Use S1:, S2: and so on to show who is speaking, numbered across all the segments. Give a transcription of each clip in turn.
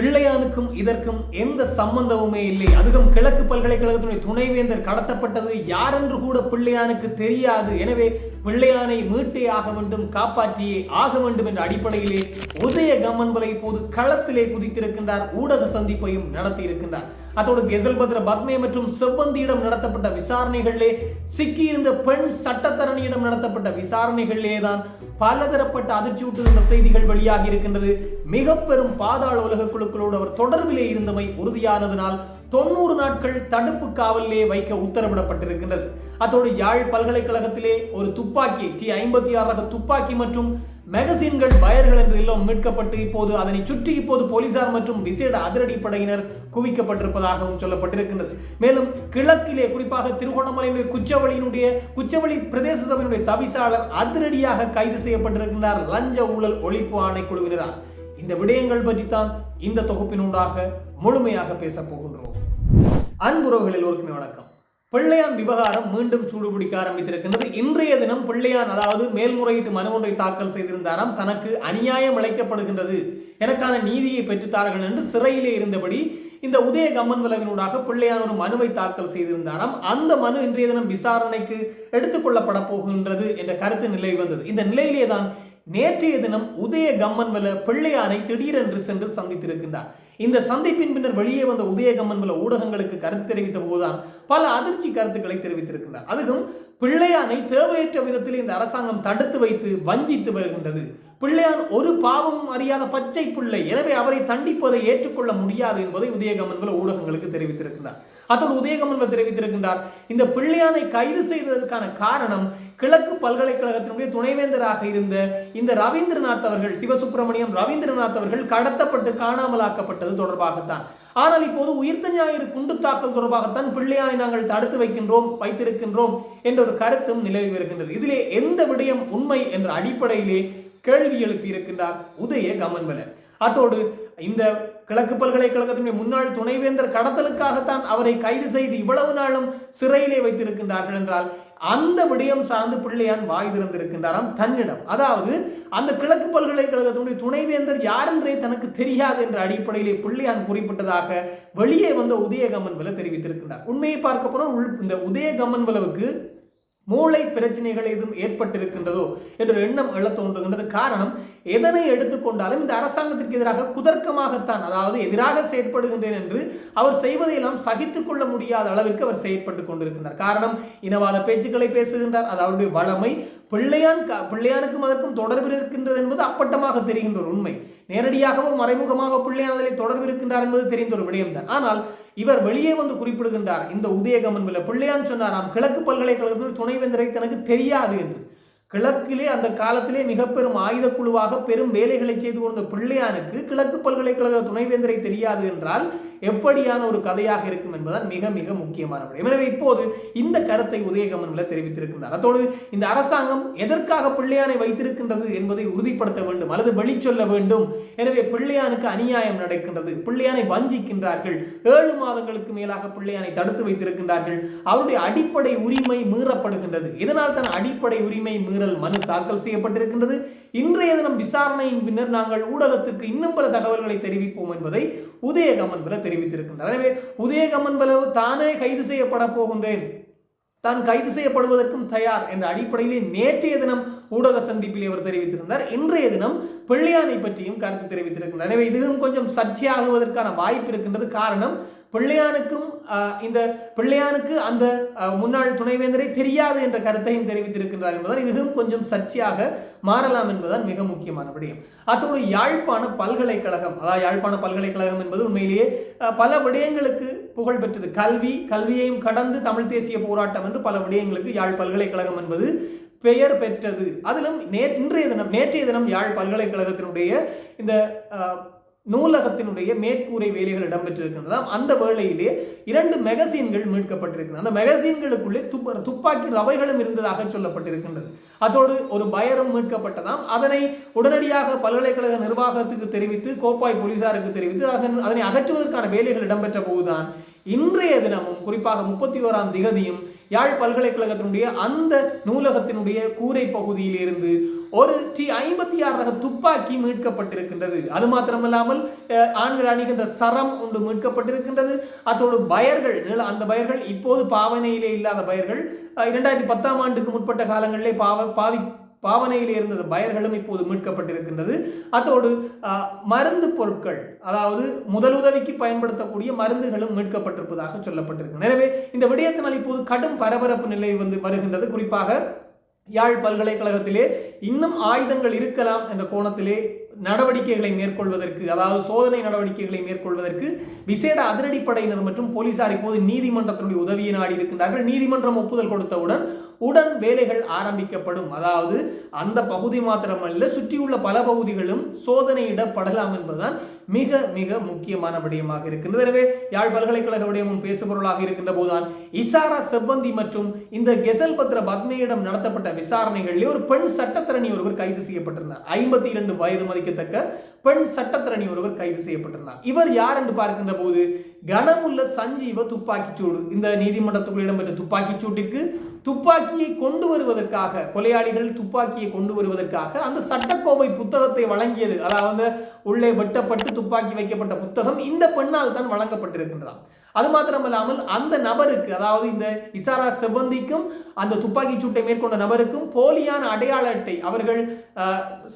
S1: பிள்ளையானுக்கும் இதற்கும் எந்த சம்பந்தமுமே இல்லை. அதுவும் கிழக்கு பல்கலைக்கழகத்தினுடைய துணைவேந்தர் கடத்தப்பட்டது யாரென்று கூட பிள்ளையானுக்கு தெரியாது. எனவே பிள்ளையானை மீட்டே ஆக வேண்டும் காப்பாற்றியே ஆக வேண்டும் என்ற அடிப்படையிலே உதய கம்மன்பலை இப்போது களத்திலே குதித்திருக்கின்றார். ஊடக சந்திப்பையும் நடத்தி இருக்கின்றார் அத்தோடு கெசல்பத்ர பத்மே மற்றும் செவ்வந்தியிடம் நடத்தப்பட்ட விசாரணைகளிலே சிக்கியிருந்த பெண் சட்டத்தரணியிடம் நடத்தப்பட்ட விசாரணைகளிலே தான் பலதரப்பட்ட அதிர்ச்சியூட்டுகின்ற செய்திகள் வெளியாகி இருக்கின்றது. மிக பெரும் பாதாள உலக குழுக்களோடு அவர் தொடர்பிலே இருந்தமை உறுதியானதனால் தொண்ணூறு நாட்கள் தடுப்பு காவலிலே வைக்க உத்தரவிடப்பட்டிருக்கின்றது. அத்தோடு யாழ் பல்கலைக்கழகத்திலே ஒரு துப்பாக்கி டி ஐம்பத்தி ஆறு ரக துப்பாக்கி மற்றும் மேகசின்கள் பயர்கள் என்று எல்லாம் மீட்கப்பட்டு இப்போது அதனை சுற்றி இப்போது போலீசார் மற்றும் விசேட அதிரடி படையினர் குவிக்கப்பட்டிருப்பதாகவும் சொல்லப்பட்டிருக்கின்றது. மேலும் கிழக்கிலே குறிப்பாக திருகோணமலையினுடைய குச்சவழியினுடைய குச்சவழி பிரதேச சபையினுடைய தவிசாளர் அதிரடியாக கைது செய்யப்பட்டிருக்கின்றார் லஞ்ச ஊழல் ஒழிப்பு ஆணைக்குழுவினரால். இந்த விடயங்கள் பற்றித்தான் இந்த தொகுப்பினூடாக முழுமையாக பேசப் போகின்றோம். அன்புறவுகள் எல்லோருக்குமே வணக்கம். பிள்ளையான் விவகாரம் மீண்டும் சூடுபிடிக்க ஆரம்பித்திருக்கின்றது. இன்றைய தினம் பிள்ளையான் அதாவது மேல்முறையீட்டு மனு ஒன்றை தாக்கல் செய்திருந்தாராம். தனக்கு அநியாயம் இழைக்கப்படுகின்றது எனக்கான நீதியை பெற்றுத்தார்கள் என்று சிறையிலே இருந்தபடி இந்த உதய கம்மன் விளவினூடாக பிள்ளையான் ஒரு மனுவை தாக்கல் செய்திருந்தாராம். அந்த மனு இன்றைய தினம் விசாரணைக்கு எடுத்துக்கொள்ளப்பட போகின்றது என்ற கருத்து நிலை வந்தது. இந்த நிலையிலே தான் நேற்றைய தினம் உதய கம்மன்வல பிள்ளையானை திடீரென்று சென்று சந்தித்திருக்கின்றார். இந்த சந்திப்பின் பின்னர் வெளியே வந்த உதய கம்மன்வல ஊடகங்களுக்கு கருத்து தெரிவித்த போதுதான் பல அதிர்ச்சி கருத்துக்களை தெரிவித்திருக்கின்றார். அதுவும் பிள்ளையானை தேவையற்ற விதத்தில் இந்த அரசாங்கம் தடுத்து வைத்து வஞ்சித்து வருகின்றது. பிள்ளையான் ஒரு பாவமும் அறியாத பச்சை பிள்ளை. எனவே அவரை தண்டிப்பதை ஏற்றுக்கொள்ள முடியாது என்பதை உதயகமன்வல ஊடகங்களுக்கு தெரிவித்திருக்கின்றார். அத்தோடு உதயகமன்வல் தெரிவித்திருக்கின்றார் இந்த பிள்ளையானை கைது செய்ததற்கான காரணம் கிழக்கு பல்கலைக்கழகத்தினுடைய துணைவேந்தராக இருந்த இந்த ரவீந்திரநாத் அவர்கள் சிவசுப்பிரமணியம் ரவீந்திரநாத் அவர்கள் கடத்தப்பட்டு காணாமலாக்கப்பட்டது தொடர்பாகத்தான். ஆனால் இப்போது உயிர்த்த ஞாயிறு குண்டு தாக்கல் தொடர்பாகத்தான் பிள்ளையானை நாங்கள் தடுத்து வைக்கின்றோம் வைத்திருக்கின்றோம் என்ற ஒரு கருத்தும் நிலவி வருகின்றது. இதிலே எந்த விடயம் உண்மை என்ற அடிப்படையிலே கேள்வி எழுப்பியிருக்கின்றார் உதய கமன்வல அத்தோடு இந்த கிழக்கு பல்கலைக்கழகத்தினுடைய முன்னாள் துணைவேந்தர் கடத்தலுக்காகத்தான் அவரை கைது செய்து இவ்வளவு நாளும் சிறையிலே வைத்திருக்கின்றார்கள் என்றால் அந்த விடயம் சார்ந்து பிள்ளையான் வாய் திறந்திருக்கின்றாராம் தன்னிடம். அதாவது அந்த கிழக்கு பல்கலைக்கழகத்தினுடைய துணைவேந்தர் யார் என்றே தனக்கு தெரியாது என்ற அடிப்படையிலே பிள்ளையான் குறிப்பிட்டதாக வெளியே வந்த உதயகமன் வில தெரிவித்திருக்கின்றார். உண்மையை பார்க்க போனால் உள் இந்த உதயகமன் விலவுக்கு மூளை பிரச்சனைகள் எதுவும் ஏற்பட்டிருக்கின்றதோ என்ற எண்ணம் எழ தோன்றுகின்றது. காரணம் எதனை எடுத்துக்கொண்டாலும் இந்த அரசாங்கத்திற்கு எதிராக குதர்க்கமாகத்தான் அதாவது எதிராக செயற்படுகின்றேன் என்று அவர் செய்வதையெல்லாம் சகித்துக் கொள்ள முடியாத அளவிற்கு அவர் செயற்பட்டு கொண்டிருக்கின்றார். காரணம் இனவாத பேச்சுக்களை பேசுகின்றார். அது அவருடைய வளமை பிள்ளையான் பிள்ளையானுக்கும் அதற்கும் தொடர்பு இருக்கின்றது என்பது அப்பட்டமாக தெரிகின்ற ஒரு உண்மை. நேரடியாகவும் மறைமுகமாக பிள்ளையான் அதில் தொடர்பு இருக்கின்றார் என்பது தெரிந்த ஒரு விடயம்தான். ஆனால் இவர் வெளியே வந்து குறிப்பிடுகின்றார் இந்த உதயகமன் வில பிள்ளையான் சொன்னாராம் கிழக்கு பல்கலைக்கழகத்தில் துணைவேந்தரை தனக்கு தெரியாது என்று. கிழக்கிலே அந்த காலத்திலே மிக பெரும் ஆயுத குழுவாக பெரும் வேலைகளை செய்து கொண்ட பிள்ளையானுக்கு கிழக்கு பல்கலைக்கழக துணைவேந்தரை தெரியாது என்றால் எப்படியான ஒரு கதையாக இருக்கும் என்பதால் மிக மிக முக்கியமான விடயம் எனவே இப்போது இந்த கருத்தை உதயகமனில் தெரிவித்திருக்கின்றார். அதோடு இந்த அரசாங்கம் எதற்காக பிள்ளையானை வைத்திருக்கின்றது என்பதை உறுதிப்படுத்த வேண்டும் அல்லது வெளிச்சொல்ல வேண்டும். எனவே பிள்ளையானுக்கு அநியாயம் நடக்கின்றது. பிள்ளையானை வஞ்சிக்கின்றார்கள். ஏழு மாதங்களுக்கு மேலாக பிள்ளையானை தடுத்து வைத்திருக்கின்றார்கள். அவருடைய அடிப்படை உரிமை மீறப்படுகின்றது. இதனால் தான் அடிப்படை உரிமை மீறல் மனு தாக்கல் செய்யப்பட்டிருக்கின்றது. இன்றைய தினம் விசாரணையின் பின்னர் நாங்கள் ஊடகத்துக்கு இன்னும் பல தகவல்களை தெரிவிப்போம் என்பதை உதயகமன் பல தெரிவித்திருக்கின்றார். எனவே உதயகமன் பலவு தானே கைது செய்யப்பட போகின்றேன். தான் கைது செய்யப்படுவதற்கும் தயார் என்ற அடிப்படையிலே நேற்றைய தினம் ஊடக சந்திப்பில் அவர் தெரிவித்திருந்தார். இன்றைய தினம் பிள்ளையானை பற்றியும் கருத்து தெரிவித்திருக்கின்றார். எனவே இதுவும் கொஞ்சம் சர்ச்சையாகுவதற்கான வாய்ப்பு இருக்கின்றது. காரணம் பிள்ளையானுக்கும் இந்த பிள்ளையானுக்கு அந்த முன்னாள் துணைவேந்தரை தெரியாது என்ற கருத்தையும் தெரிவித்திருக்கின்றார் என்பதால் இதுவும் கொஞ்சம் சர்ச்சையாக மாறலாம் என்பதுதான் மிக முக்கியமான விடயம். அத்தோடு யாழ்ப்பாண பல்கலைக்கழகம் அதாவது யாழ்ப்பாண பல்கலைக்கழகம் என்பது உண்மையிலேயே பல விடயங்களுக்கு புகழ் பெற்றது. கல்வி கல்வியையும் கடந்து தமிழ் தேசிய போராட்டம் என்று பல விடயங்களுக்கு யாழ் பல்கலைக்கழகம் என்பது பெயர் பெற்றது. அதிலும் நே இன்றைய தினம் நேற்றைய தினம் யாழ் பல்கலைக்கழகத்தினுடைய இந்த நூலகத்தினுடைய மேற்கூரை வேலைகள் இடம்பெற்றிருக்கின்றதாம் அந்த வேளையிலே இரண்டு மெகசீன்கள் மீட்கப்பட்டிருக்கின்றன. அந்த மெகசீன்களுக்குள்ளே துப்ப துப்பாக்கி ரவைகளும் இருந்ததாக சொல்லப்பட்டிருக்கின்றது. அதோடு ஒரு பயரும் மீட்கப்பட்டதாம். அதனை உடனடியாக பல்கலைக்கழக நிர்வாகத்துக்கு தெரிவித்து கோப்பாய் போலீசாருக்கு தெரிவித்து அதனை அகற்றுவதற்கான வேலைகள் இடம்பெற்ற போதுதான் இன்றைய தினமும் குறிப்பாக முப்பத்தி ஓராம் திகதியும் யாழ் பல்கலைக்கழகத்தினுடைய அந்த நூலகத்தினுடைய கூரை பகுதியிலிருந்து ஒரு டி ஐம்பத்தி ஆறு ரக துப்பாக்கி மீட்கப்பட்டிருக்கின்றது. அது மாத்திரமல்லாமல் ஆண்கள் அணிகின்ற சரம் ஒன்று மீட்கப்பட்டிருக்கின்றது. அத்தோடு பயர்கள் நில- அந்த பயர்கள் இப்போது பாவனையிலே இல்லாத பயர்கள் இரண்டாயிரத்தி பத்தாம் ஆண்டுக்கு முற்பட்ட காலங்களிலே பாவ பாவி பாவனையில் இருந்த பயர்களும் இப்போது மீட்கப்பட்டிருக்கின்றது. அதோடு மருந்து பொருட்கள் அதாவது முதலுதவிக்கு பயன்படுத்தக்கூடிய மருந்துகளும் மீட்கப்பட்டிருப்பதாக சொல்லப்பட்டிருக்கு. எனவே இந்த விடயத்தினால் இப்போது கடும் பரபரப்பு நிலை வந்து வருகின்றது. குறிப்பாக யாழ் பல்கலைக்கழகத்திலே இன்னும் ஆயுதங்கள் இருக்கலாம் என்ற கோணத்திலே நடவடிக்கைகளை மேற்கொள்வதற்கு அதாவது சோதனை நடவடிக்கைகளை மேற்கொள்வதற்கு விசேட அதிரடிப்படையினர் மற்றும் போலீசார் இப்போது நீதிமன்றத்தினுடைய உதவியை நாடி இருக்கின்றார்கள். நீதிமன்றம் ஒப்புதல் கொடுத்தவுடன் உடன் வேலைகள் ஆரம்பிக்கப்படும். அதாவது அந்த பகுதி மாத்திரமல்ல சுற்றியுள்ள பல பகுதிகளும் சோதனையிடப்படலாம் என்பதுதான் மிக மிக முக்கியமான விடயமாக இருக்கின்றது. எனவே யாழ் பல்கலைக்கழக விடயமும் பேசுபொருளாக இருக்கின்ற போதுதான் இசாரா செவ்வந்தி மற்றும் இந்த கெசல் பத்ர பத்மையிடம் நடத்தப்பட்ட விசாரணைகளிலே ஒரு பெண் சட்டத்திரணி ஒருவர் கைது செய்யப்பட்டிருந்தார். ஐம்பத்தி இரண்டு வயது மதிக்கத்தக்க பெண் சட்டத்தரணி ஒருவர் கைது செய்யப்பட்டிருந்தார். இவர் யார் என்று பார்க்கின்ற போது கனமுள்ள சஞ்சீவ துப்பாக்கிச்சூடு. இந்த நீதிமன்றத்துக்குள் இடம்பெற்ற துப்பாக்கிச்சூட்டிற்கு துப்பாக்கியை கொண்டு வருவதற்காக கொலையாளிகள் துப்பாக்கியை கொண்டு வருவதற்காக அந்த சட்டக்கோவை புத்தகத்தை வழங்கியது. அதாவது உள்ளே வெட்டப்பட்டு துப்பாக்கி வைக்கப்பட்ட புத்தகம் இந்த பெண்ணால் தான் வழங்கப்பட்டிருக்கின்றதாம் அது மாத்திரமல்லாமல் அந்த நபருக்கு அதாவது இந்த இசாரா செவ்வந்திக்கும் அந்த துப்பாக்கி சூட்டை மேற்கொண்ட நபருக்கும் போலியான அடையாள அட்டை அவர்கள்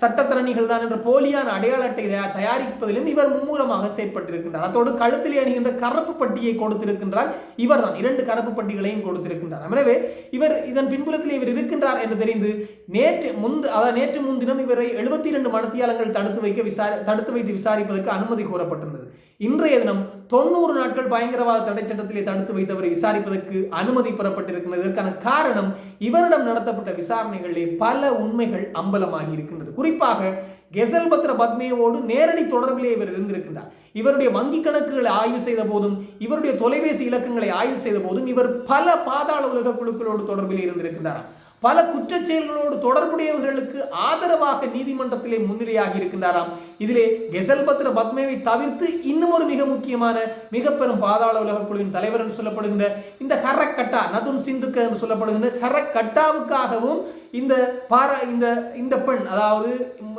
S1: சட்டத்திறனிகள் தான் என்ற போலியான அடையாள அட்டை தயா- தயாரிப்பதிலும் இவர் மும்முரமாக செயற்பட்டிருக்கின்றார். அதோடு கழுத்திலே அணிகின்ற கருப்பு பட்டியை கொடுத்திருக்கின்றார். இவர் தான் இரண்டு கருப்பு பட்டிகளையும் கொடுத்திருக்கின்றார். எனவே இவர் இதன் பின்புலத்தில் இவர் இருக்கின்றார் என்று தெரிந்து நேற்று முந்து அதாவது நேற்று முன்தினம் இவரை எழுபத்தி இரண்டு மனத்தியாளங்கள் தடுத்து வைக்க விசாரி தடுத்து வைத்து விசாரிப்பதற்கு அனுமதி கோரப்பட்டிருந்தது. இன்றைய தினம் தொண்ணூறு நாட்கள் பயங்கரவாத தடை சட்டத்திலே தடுத்து வைத்தவரை விசாரிப்பதற்கு அனுமதி பெறப்பட்டிருக்கிறது. இதற்கான காரணம் இவரிடம் நடத்தப்பட்ட விசாரணைகளிலே பல உண்மைகள் அம்பலமாகி இருக்கின்றது. குறிப்பாக கெசல் பத்ர பத்மேவோடு நேரடி தொடர்பிலே இவர் இருந்திருக்கின்றார். இவருடைய வங்கி கணக்குகளை ஆய்வு செய்த போதும் இவருடைய தொலைபேசி இலக்கங்களை ஆய்வு செய்த போதும் இவர் பல பாதாள உலக குழுக்களோடு தொடர்பில் இருந்திருக்கின்றார் பல குற்றச்செயல்களோடு தொடர்புடையவர்களுக்கு ஆதரவாக நீதிமன்றத்திலே முன்னிலையாகி இருக்கின்றாராம். இதிலே கெசல் பத்ர பத்மேவை தவிர்த்து இன்னும் ஒரு மிக முக்கியமான மிக பெரும் பாதாள உலக குழுவின் தலைவர் என்று சொல்லப்படுகின்ற இந்த ஹரக்கட்டா நதுன் சிந்துக்க என்று சொல்லப்படுகின்ற ஹரக்கட்டாவுக்காகவும் இந்த பாரா இந்த இந்த பெண் அதாவது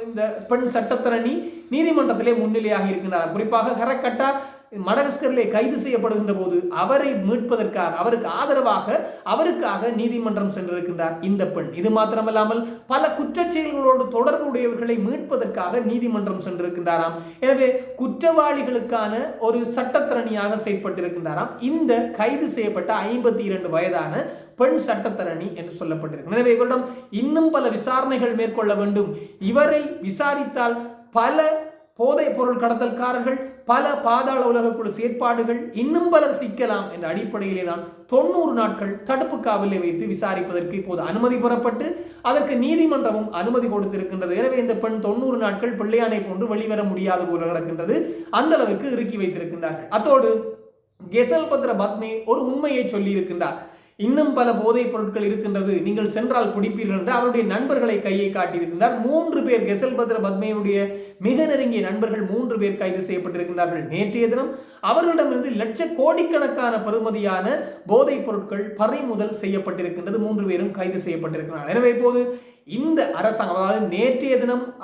S1: இந்த பெண் சட்டத்தரணி நீதிமன்றத்திலே முன்னிலையாக இருக்கின்றார் குறிப்பாக ஹரக்கட்டா மடகஸ்கரிலே கைது செய்யப்படுகின்ற போது அவரை மீட்பதற்காக அவருக்கு ஆதரவாக அவருக்காக நீதிமன்றம் சென்றிருக்கின்றார் இந்த பெண். இது மாத்திரமல்லாமல் பல குற்றச்செயல்களோடு தொடர்புடையவர்களை மீட்பதற்காக நீதிமன்றம் சென்றிருக்கின்றாராம். எனவே குற்றவாளிகளுக்கான ஒரு சட்டத்திறனியாக செயற்பட்டிருக்கின்றாராம். இந்த கைது செய்யப்பட்ட ஐம்பத்தி இரண்டு வயதான பெண் சட்டத்தரணி என்று சொல்லப்பட்டிருக்கு. எனவே இவரிடம் இன்னும் பல விசாரணைகள் மேற்கொள்ள வேண்டும். இவரை விசாரித்தால் பல போதைப் பொருள் கடத்தல்காரர்கள் பல பாதாள உலக குழு செயற்பாடுகள் இன்னும் பலர் சிக்கலாம் என்ற அடிப்படையிலே தான் தொண்ணூறு நாட்கள் தடுப்பு காவலில் வைத்து விசாரிப்பதற்கு இப்போது அனுமதி பெறப்பட்டு அதற்கு நீதிமன்றமும் அனுமதி கொடுத்திருக்கின்றது. எனவே இந்த பெண் தொண்ணூறு நாட்கள் பிள்ளையானை போன்று வெளிவர முடியாத போல நடக்கின்றது. அந்த அளவுக்கு இறுக்கி வைத்திருக்கின்றார்கள். அத்தோடு கெசல் பத்ர பத்மே ஒரு உண்மையை சொல்லி இருக்கின்றார் இன்னும் பல போதைப் பொருட்கள் இருக்கின்றது. நீங்கள் சென்றால் பிடிப்பீர்கள் என்று அவருடைய நண்பர்களை கையை காட்டியிருக்கின்றார். மூன்று பேர் கெசல் பத்ர மிக நெருங்கிய நண்பர்கள் மூன்று பேர் கைது செய்யப்பட்டிருக்கின்றார்கள். நேற்றைய தினம் அவர்களிடமிருந்து லட்ச கோடிக்கணக்கான பெறுமதியான போதைப் பொருட்கள் பறிமுதல் செய்யப்பட்டிருக்கின்றது. மூன்று பேரும் கைது செய்யப்பட்டிருக்கிறார்கள். எனவே இப்போது இந்த அரசாங்கம் அதாவது நேற்றைய தினம்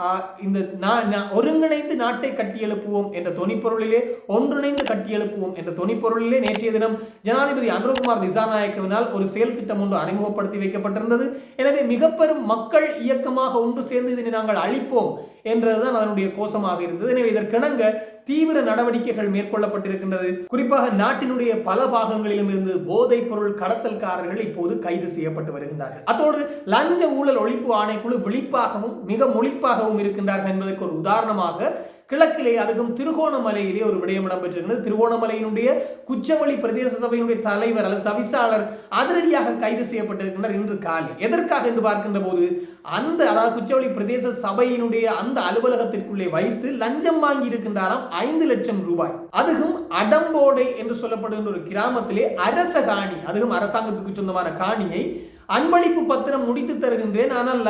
S1: இந்த நா- நா- ஒருங்கிணைந்து நாட்டை கட்டியெழுப்புவோம் என்ற தொனிப்பொருளிலே ஒன்றிணைந்து கட்டியெழுப்புவோம் என்ற தொனிப்பொருளிலே நேற்றைய தினம் ஜனாதிபதி அனுரகுமார் திசாநாயக்கவினால் ஒரு செயல் திட்டம் ஒன்று அறிமுகப்படுத்தி வைக்கப்பட்டிருந்தது. எனவே மிக பெரும் மக்கள் இயக்கமாக ஒன்று சேர்ந்து இதனை நாங்கள் அழிப்போம். என்றதுதான் அதனுடைய கோஷமாக இருந்தது. எனவே இதற்கிணங்க தீவிர நடவடிக்கைகள் மேற்கொள்ளப்பட்டிருக்கின்றது. குறிப்பாக நாட்டினுடைய பல பாகங்களிலும் இருந்து போதைப் பொருள் கடத்தல்காரர்கள் இப்போது கைது செய்யப்பட்டு வருகின்றார்கள். அத்தோடு லஞ்ச ஊழல் ஒழிப்பு ஆணைக்குழு விழிப்பாகவும் மிக மொழிப்பாகவும் இருக்கின்றார்கள் என்பதற்கு ஒரு உதாரணமாக கிழக்கிலே அதுவும் திருகோணமலையிலே ஒரு விடயம் இடம்பெற்றிருக்கிறது. திருகோணமலையினுடைய குச்சவழி பிரதேச சபையினுடைய தலைவர் அல்லது தவிசாளர் அதிரடியாக கைது செய்யப்பட்டிருக்கின்றார் இன்று காலை. எதற்காக என்று பார்க்கின்ற போது அந்த அதாவது குச்சவழி பிரதேச சபையினுடைய அந்த அலுவலகத்திற்குள்ளே வைத்து லஞ்சம் வாங்கி இருக்கின்றாராம் ஐந்து லட்சம் ரூபாய். அதுவும் அடம்போடை என்று சொல்லப்படுகின்ற ஒரு கிராமத்திலே அரச காணி அதுவும் அரசாங்கத்துக்கு சொந்தமான காணியை அன்பளிப்பு பத்திரம் முடித்து தருகின்றேன். ஆனால்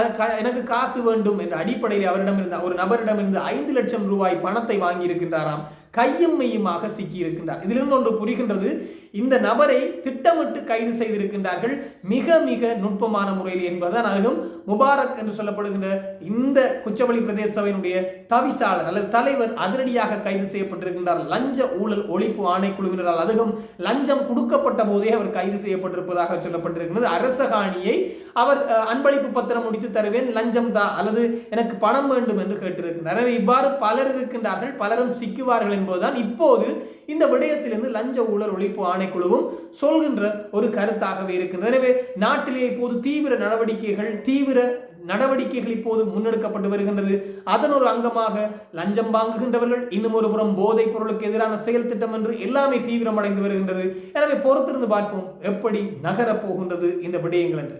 S1: எனக்கு காசு வேண்டும் என்ற அடிப்படையில் அவரிடம் இருந்த ஒரு நபரிடம் இருந்து ஐந்து லட்சம் ரூபாய் பணத்தை வாங்கியிருக்கின்றாராம். கையும் மெய்யுமாக சிக்கியிருக்கின்றார் இதிலிருந்து ஒன்று புரிகின்றது இந்த நபரை திட்டமிட்டு கைது செய்திருக்கின்றார்கள் மிக மிக நுட்பமான முறையில் என்பதுதான் அதுவும் முபாரக் என்று சொல்லப்படுகின்ற இந்த குச்சவெளி பிரதேச சபையினுடைய தவிசாளர் அல்லது தலைவர் அதிரடியாக கைது செய்யப்பட்டிருக்கின்றார். லஞ்ச ஊழல் ஒழிப்பு ஆணைக்குழுவினரால் அதுவும் லஞ்சம் கொடுக்கப்பட்ட போதே அவர் கைது செய்யப்பட்டிருப்பதாக சொல்லப்பட்டிருக்கிறது அரசகாணியை அவர் அஹ், அன்பளிப்பு பத்திரம் முடித்து தருவேன் லஞ்சம் தா அல்லது எனக்கு பணம் வேண்டும் என்று கேட்டிருக்கிறார். எனவே இவ்வாறு பலர் இருக்கின்றார்கள் பலரும் சிக்குவார்கள் என்பதுதான் இப்போது இந்த விடயத்திலிருந்து லஞ்ச ஊழல் ஒழிப்பு ஆணைக்குழுவும் சொல்கின்ற ஒரு கருத்தாகவே இருக்கின்றது. எனவே நாட்டிலே இப்போது தீவிர நடவடிக்கைகள் தீவிர நடவடிக்கைகள் இப்போது முன்னெடுக்கப்பட்டு வருகின்றது. அதன் ஒரு அங்கமாக லஞ்சம் வாங்குகின்றவர்கள் இன்னும் ஒரு புறம் போதைப் பொருளுக்கு எதிரான செயல் திட்டம் என்று எல்லாமே தீவிரமடைந்து வருகின்றது. எனவே பொறுத்திருந்து பார்ப்போம் எப்படி நகரப் போகின்றது இந்த விடயங்கள் என்று.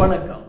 S1: வணக்கம்.